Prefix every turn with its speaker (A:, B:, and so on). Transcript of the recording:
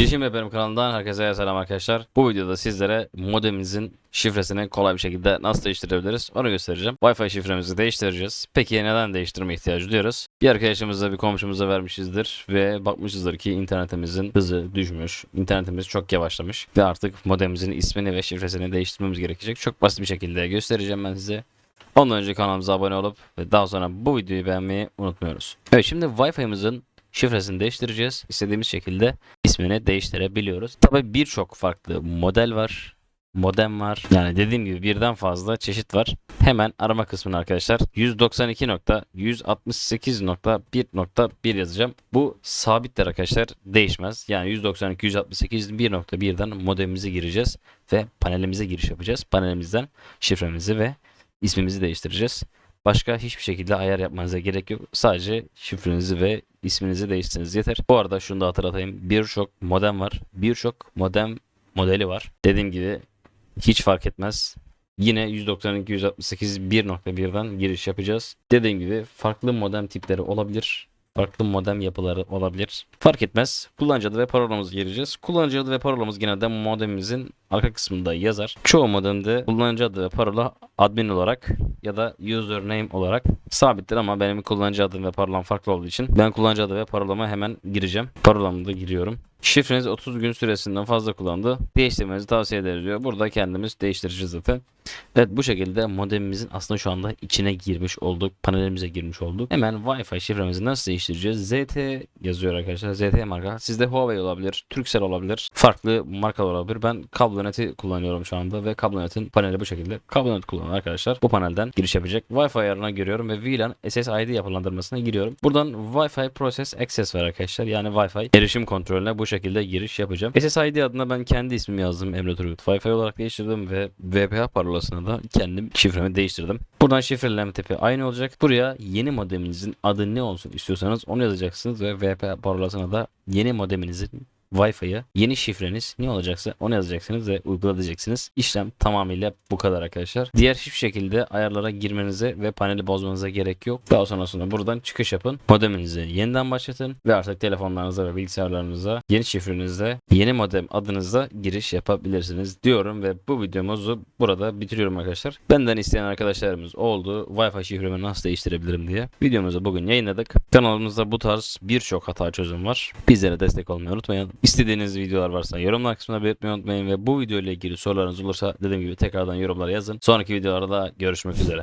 A: Bilişim Yaparım kanalından herkese selam arkadaşlar. Bu videoda sizlere modemimizin şifresini kolay bir şekilde nasıl değiştirebiliriz onu göstereceğim. Wi-Fi şifremizi değiştireceğiz. Peki neden değiştirme ihtiyacı duyuyoruz? Bir arkadaşımıza bir komşumuza vermişizdir ve bakmışızdır ki internetimizin hızı düşmüş. İnternetimiz çok yavaşlamış ve artık modemimizin ismini ve şifresini değiştirmemiz gerekecek. Çok basit bir şekilde göstereceğim ben size. Ondan önce kanalımıza abone olup ve daha sonra bu videoyu beğenmeyi unutmuyoruz. Evet şimdi Wi-Fi'mizin şifresini değiştireceğiz. İstediğimiz şekilde ismini değiştirebiliyoruz. Tabii birçok farklı model var. Modem var. Yani dediğim gibi birden fazla çeşit var. Hemen arama kısmına arkadaşlar 192.168.1.1 yazacağım. Bu sabitler arkadaşlar değişmez. Yani 192.168.1.1'den modemimizi gireceğiz ve panelimize giriş yapacağız. Panelimizden şifremizi ve ismimizi değiştireceğiz. Başka hiçbir şekilde ayar yapmanıza gerek yok. Sadece şifrenizi ve isminizi değiştiriniz yeter. Bu arada şunu da hatırlatayım. Birçok modem var. Birçok modem modeli var. Dediğim gibi hiç fark etmez. Yine 192 168 1.1'den giriş yapacağız. Dediğim gibi farklı modem tipleri olabilir. Farklı modem yapıları olabilir. Fark etmez. Kullanıcı adı ve parolamızı gireceğiz. Kullanıcı adı ve parolamız genelde modemimizin arka kısmında yazar. Çoğu modemde kullanıcı adı ve parola admin olarak ya da username olarak sabittir ama benim kullanıcı adım ve parolam farklı olduğu için ben kullanıcı adı ve parolama hemen gireceğim. Parolamı da giriyorum. Şifreniz 30 gün süresinden fazla kullandı. Değiştirmenizi tavsiye ederiz diyor. Burada kendimiz değiştireceğiz zaten. Evet bu şekilde modemimizin aslında şu anda içine girmiş olduk. Panelimize girmiş olduk. Hemen Wi-Fi şifremizi nasıl değiştireceğiz? ZT yazıyor arkadaşlar. ZT marka. Sizde Huawei olabilir. Turkcell olabilir. Farklı markalar olabilir. Ben kabloneti kullanıyorum şu anda ve kablonetin paneli bu şekilde. Kablonet kullanan arkadaşlar bu panelden giriş yapacak. Wi-Fi ayarına giriyorum ve VLAN SSID yapılandırmasına giriyorum. Buradan Wi-Fi Process Access var arkadaşlar. Yani Wi-Fi erişim kontrolüne bu şekilde giriş yapacağım. SSID adına ben kendi ismimi yazdım. Emre Turgut Wi-Fi olarak değiştirdim ve VPH parolasına da kendim şifremi değiştirdim. Buradan şifreleme tipi aynı olacak. Buraya yeni modeminizin adı ne olsun istiyorsanız onu yazacaksınız ve VPH parolasına da yeni modeminizin Wi-Fi'ye yeni şifreniz ne olacaksa onu yazacaksınız ve uygulayacaksınız. İşlem tamamıyla bu kadar arkadaşlar. Diğer hiçbir şekilde ayarlara girmenize ve paneli bozmanıza gerek yok. Daha sonrasında buradan çıkış yapın. Modeminizi yeniden başlatın ve artık telefonlarınıza ve bilgisayarlarınıza yeni şifrenizle yeni modem adınızla giriş yapabilirsiniz diyorum ve bu videomuzu burada bitiriyorum arkadaşlar. Benden isteyen arkadaşlarımız oldu. Wi-Fi şifremi nasıl değiştirebilirim diye. Videomuzu bugün yayınladık. Kanalımızda bu tarz birçok hata çözüm var. Bizlere destek olmayı unutmayın. İstediğiniz videolar varsa yorumlar kısmına belirtmeyi unutmayın ve bu video ile ilgili sorularınız olursa dediğim gibi tekrardan yorumlara yazın. Sonraki videolarda görüşmek üzere.